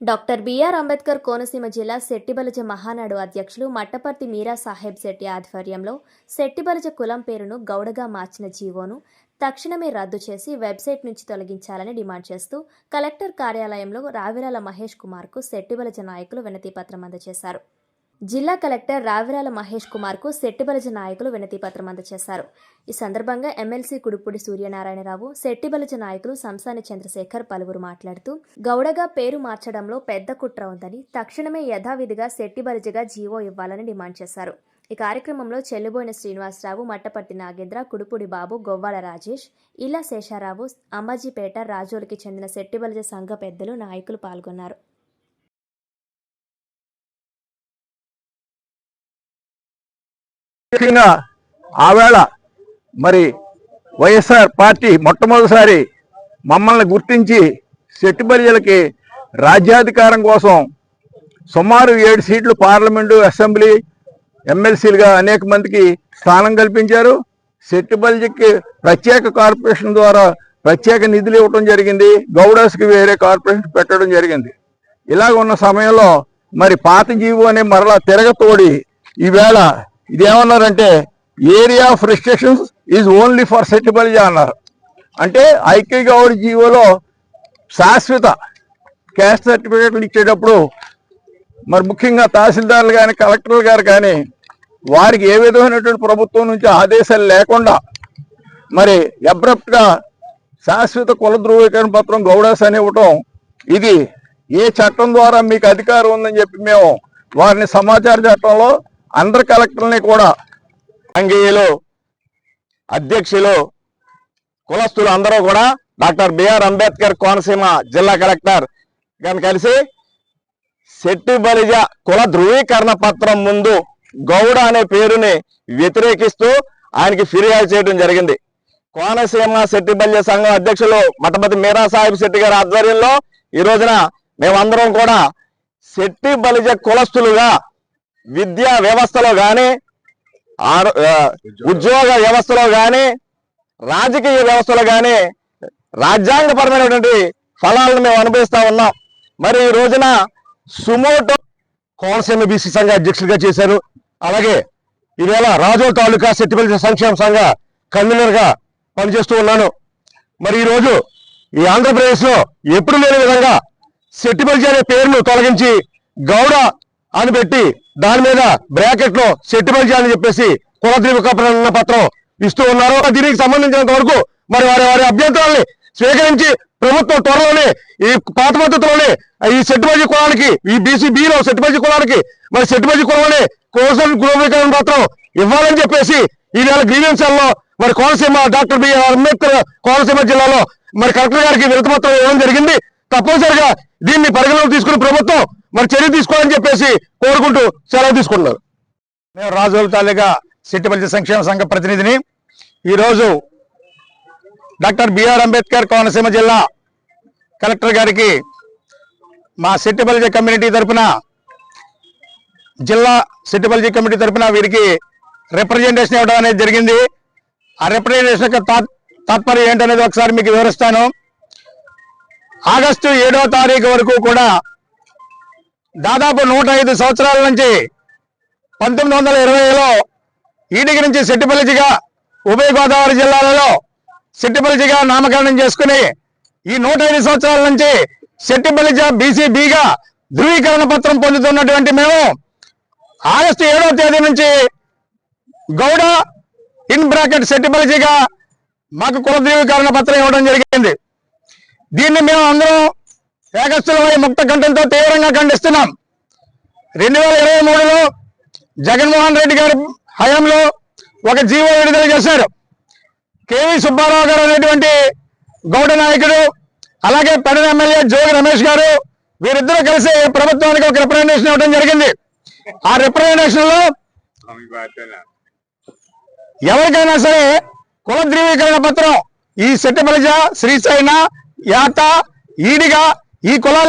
Doctor B R Ambedkar Konaseema జిల్లా శెట్టిబలజ మహానాడు అధ్యక్షులు మట్టపర్తి మీరా సాహెబ్ శెట్టి ఆధ్వర్యంలో శెట్టిబలజ కులం పేరును గౌడగా మార్చిన జీవోను తక్షణమే రద్దు చేసి వెబ్సైట్ నుంచి తొలగించాలని డిమాండ్ చేస్తూ కలెక్టర్ కార్యాలయంలో రావిరాల మహేష్ కుమార్కు శెట్టిబలజ నాయకులు వినతిపత్రం అందజేశారు. జిల్లా కలెక్టర్ రావిరాల మహేష్ కుమార్కు శెట్టిబలజ నాయకులు వినతిపత్రం అందజేశారు ఈ సందర్భంగా ఎమ్మెల్సీ కుడుపుడి సూర్యనారాయణరావు శెట్టిబలజ నాయకులు సంసాని చంద్రశేఖర్ పలువురు మాట్లాడుతూ గౌడగా పేరు మార్చడంలో పెద్ద కుట్ర ఉందని తక్షణమే యథావిధిగా శెట్టిబలజగా జీవో ఇవ్వాలని డిమాండ్ చేశారు. ఈ కార్యక్రమంలో చెల్లుబోయిన శ్రీనివాసరావు మట్టపర్తి నాగేంద్ర కుడుపుడి బాబు గొవ్వాల రాజేష్ ఇలా శేషారావు అమ్మాజీపేట రాజోలికి చెందిన శెట్టిబలజ సంఘ పెద్దలు నాయకులు పాల్గొన్నారు. ముఖ్యంగా ఆవేళ మరి వైఎస్ఆర్ పార్టీ మొట్టమొదటిసారి మమ్మల్ని గుర్తించి సెట్టిబలిజలకి రాజ్యాధికారం కోసం సుమారు ఏడు సీట్లు పార్లమెంటు అసెంబ్లీ ఎమ్మెల్సీలుగా అనేక మందికి స్థానం కల్పించారు. సెట్టిబలిజకి ప్రత్యేక కార్పొరేషన్ ద్వారా ప్రత్యేక నిధులు ఇవ్వడం జరిగింది. గౌడస్కి వేరే కార్పొరేషన్ పెట్టడం జరిగింది. ఇలాగ ఉన్న సమయంలో మరి పాత జీవో అనే మరలా తిరగతోడి ఈవేళ ఇదేమన్నారంటే area of restrictions is only for Settibalija అన్నారు. అంటే ఐక్య గౌడ్ జీవోలో శాశ్వత క్యాస్ట్ సర్టిఫికేట్లు ఇచ్చేటప్పుడు మరి ముఖ్యంగా తహసీల్దార్లు కానీ కలెక్టర్లు గారు కానీ వారికి ఏ విధమైనటువంటి ప్రభుత్వం నుంచి ఆదేశాలు లేకుండా మరి అబ్రప్ట్గా శాశ్వత కుల ధృవీకరణ పత్రం గౌడాస్ అని ఇవ్వటం ఇది ఏ చట్టం ద్వారా మీకు అధికారం ఉందని చెప్పి మేము వారిని సమాచార చట్టంలో అందరు కలెక్టర్ని కూడా అంగీయులు అధ్యక్షులు కులస్తులు అందరూ కూడా డాక్టర్ బిఆర్ అంబేద్కర్ కోనసీమ జిల్లా కలెక్టర్ గారిని కలిసి శెట్టి బలిజ కుల ధృవీకరణ పత్రం ముందు గౌడ అనే పేరుని వ్యతిరేకిస్తూ ఆయనకి ఫిర్యాదు చేయడం జరిగింది. కోనసీమ శెట్టి బలిజ సంఘం అధ్యక్షులు మఠపతి మీరా సాహిబ్ శెట్టి గారి ఆధ్వర్యంలో ఈ రోజున మేమందరం కూడా శెట్టి బలిజ కులస్తులుగా విద్యా వ్యవస్థలో కానీ ఉద్యోగ వ్యవస్థలో కానీ రాజకీయ వ్యవస్థలో కానీ రాజ్యాంగపరమైనటువంటి ఫలాలను మేము అనుభవిస్తూ ఉన్నాం. మరి ఈ రోజున సుమోటో కోనసీమ బీసీ సంఘ అధ్యక్షుడిగా చేశారు. అలాగే ఈవేళ రాజో తాలూకా సెట్టిపల్లి సంక్షేమ సంఘ కన్వీనర్గా పనిచేస్తూ ఉన్నాను. మరి ఈరోజు ఈ ఆంధ్రప్రదేశ్లో ఎప్పుడు లేని విధంగా సెట్టిపల్లి అనే పేరును తొలగించి గౌడ అని పెట్టి దాని మీద బ్రాకెట్లో సెటిల్మెంట్ చేయాలని చెప్పేసి కుల ధృవీకరణ పత్రం ఇస్తూ ఉన్నారు. దీనికి సంబంధించినంత వరకు మరి వారి వారి అభ్యంతరాల్ని స్వీకరించి ప్రభుత్వం త్వరలోనే ఈ పాత పద్ధతిలోనే ఈ సెట్టుబజీ కులానికి ఈ బీసీ బిలో సెట్టుబడి కులానికి మరి సెట్టుబజీ కులంలోనే కోసం గృహీకరణ పత్రం ఇవ్వాలని చెప్పేసి ఈ నెల గ్రీవెన్సల్లో మరి Konaseema doctor B R Ambedkar Konaseema జిల్లాలో మరి కలెక్టర్ గారికి వినతి పత్రం ఇవ్వడం జరిగింది. తప్పనిసరిగా దీన్ని పరిగణలోకి తీసుకుని ప్రభుత్వం మరి చర్య తీసుకోవాలని చెప్పేసి కోరుకుంటూ సెలవు తీసుకుంటున్నారు. నేను రాజుల తాలూకా సిట్టిపల్లి సంక్షేమ సంఘ ప్రతినిధిని ఈరోజు డాక్టర్ బిఆర్ అంబేద్కర్ కోనసీమ జిల్లా కలెక్టర్ గారికి మా సిట్టిపల్లి కమ్యూనిటీ తరపున జిల్లా సిట్టిపల్లి కమిటీ తరపున వీరికి రిప్రజెంటేషన్ ఇవ్వడం అనేది జరిగింది. ఆ రిప్రజెంటేషన్ యొక్క తాత్పర్యం ఏంటనేది ఒకసారి మీకు వివరిస్తాను. ఆగస్టు ఏడవ తారీఖు వరకు కూడా దాదాపు నూట ఐదు సంవత్సరాల నుంచి పంతొమ్మిది వందల ఇరవైలో ఈడికి నుంచి సెట్టిపల్లిజిగా ఉభయ గోదావరి జిల్లాలలో సెట్టిపల్లిజిగా నామకరణం చేసుకుని ఈ నూట ఐదు సంవత్సరాల నుంచి సెట్టిపల్లిజ బీసీబీగా ధృవీకరణ పత్రం పొందుతున్నటువంటి మేము ఆగస్టు ఏడవ తేదీ నుంచి గౌడ ఇన్ బ్రాకెట్ సెట్టిపల్లిజిగా మాకు కుల ధృవీకరణ పత్రం ఇవ్వడం జరిగింది. దీన్ని మేము అందరం ఏకస్థులమై ముక్త కంఠంతో తీవ్రంగా ఖండిస్తున్నాం. రెండు వేల ఇరవై మూడులో జగన్మోహన్ రెడ్డి గారి హయాంలో ఒక జీవో విడుదల చేశారు. కేవీ సుబ్బారావు గారు అనేటువంటి గౌడ నాయకుడు అలాగే పెడన ఎమ్మెల్యే జోగి రమేష్ గారు వీరిద్దరూ కలిసి ప్రభుత్వానికి ఒక రిప్రజెంటేషన్ ఇవ్వడం జరిగింది. ఆ రిప్రజెంటేషన్లో ఎవరికైనా సరే కుల ధ్రువీకరణ పత్రం ఈ సెట్టబలిజ శ్రీశైన యాత ఈడిగా ఈ కులాల